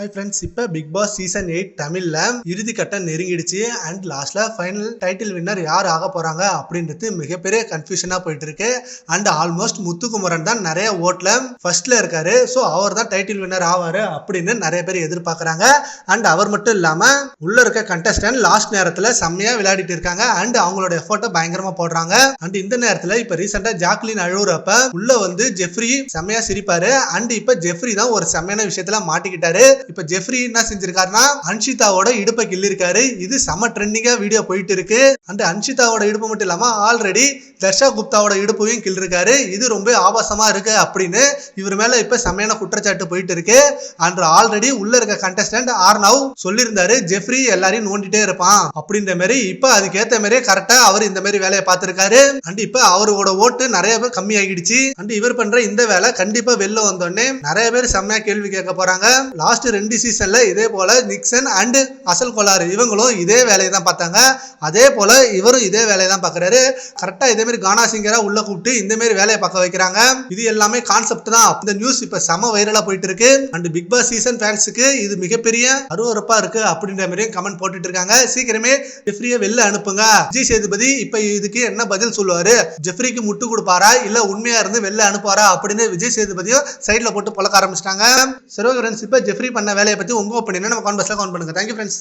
High friends இப்போ big pass season eight தமிழில் இறுதி கட்டம் நெருங்கிடுச்சு. அண்ட் லாஸ்ட்டில் ஃபைனல் டைட்டில் வின்னர் யார் ஆக போகிறாங்க அப்படின்றது மிகப்பெரிய கன்ஃபியூஷனாக போயிட்டு இருக்கு அண்ட் ஆல்மோஸ்ட் முத்துக்குமரன் தான் நிறைய ஓட்டில் ஃபர்ஸ்ட்ல இருக்காரு. ஸோ அவர் தான் டைட்டில் வின்னர் ஆவார் அப்படின்னு நிறைய பேர் எதிர்பார்க்குறாங்க. அண்ட் அவர் மட்டும் இல்லாமல் உள்ள இருக்க கண்டஸ்டன்ட் லாஸ்ட் நேரத்தில் செம்மையாக விளையாடிட்டு இருக்காங்க. அண்ட் அவங்களோட எஃபர்ட்டை பயங்கரமாக போடுறாங்க. அண்ட் இந்த நேரத்தில் இப்போ ரீசெண்டாக ஜாக்லின் அழுகுறப்ப உள்ள வந்து ஜெஃப்ரி செம்மையாக சிரிப்பாரு. அண்ட் இப்போ ஜெஃப்ரி தான் ஒரு செம்மையான விஷயத்துல மாட்டிக்கிட்டாரு. இப்ப ஜெஃப்ரி என்ன செஞ்சிருக்காருன்னா அன்ஷிதாவோட இடுப்பை கிள்ளிருக்காரு. இது செம ட்ரெண்டிங்கா வீடியோ போயிட்டு இருக்கு அண்ட் அன்ஷிதாவோட இடுப்பு மட்டும் இல்லாம ஆல்ரெடி தர்ஷா குப்தாவோட இடுப்பையும் கிள்ளிருக்காரு. இது ரொம்ப ஆபாசமா இருக்கு அப்படின்னு இவர் மேல இப்ப செம்மையான குற்றச்சாட்டு போயிட்டு இருக்கு அண்ட் ஆல்ரெடி உள்ள இருக்க கண்டஸ்டன்ட் ஆர்னவ் சொல்லியிருந்தாரு ஜெஃப்ரி எல்லாரையும் நோண்டிட்டே இருப்பான். அப்படின்ற மாதிரி இப்ப அதுக்கேத்த மாதிரியே கரெக்டா அவர் இந்த மாதிரி வேலையை பார்த்திருக்காரு. அண்ட் இப்ப அவரோட ஓட்டு நிறைய பேர் கம்மி ஆகிடுச்சு அண்ட் இவர் பண்ற இந்த வேலை கண்டிப்பா வெளில வந்தோடனே நிறைய பேர் செம்மையா கேள்வி கேட்க போறாங்க. லாஸ்ட் ரெண்டு சீசனில் இதே போல் நிக்சன் அண்டு அசல் கொலாரு இவங்களும் இதே வேலையை தான் பார்த்தாங்க. அதே போல இவரும் இதே வேலையை தான் பார்க்குறாரு. கரெக்டா இதே மாதிரி கானா சிங்கரா உள்ள கூப்பிட்டு இந்த மாதிரி வேலையை பார்க்க வைக்கிறாங்க. இது எல்லாமே கான்செப்ட் தான். இந்த நியூஸ் இப்போ செம வைரலா போயிட்டு இருக்கு. அண்ட் பிக் பாஸ் சீசன் ஃபேன்ஸுக்கு இது மிகப்பெரிய அருவருப்பா இருக்கு அப்படின்ற மாதிரியும் கமெண்ட் போட்டுட்டு இருக்காங்க. சீக்கிரமே ஜெஃப்ரியை வெளில அனுப்புங்க. விஜய் சேதுபதி இப்ப இதுக்கு என்ன பதில் சொல்லுவாரு? ஜெஃப்ரிக்கு முட்டு கொடுப்பாரா? இல்ல உண்மையா இருந்து வெளில அனுப்புவாரா? அப்படின்னு விஜய் சேதுபதியும் சைடில் போட்டு பழக்க ஆரம்பிச்சிட்டாங்க. சரி இப்போ ஜெஃப்ரி பண்ண வேலையை பத்தி உங்க ஒப்பீனியன் நம்ம கான்வர்ஸ்ல கவுண்ட் பண்ணுங்க. Thank you friends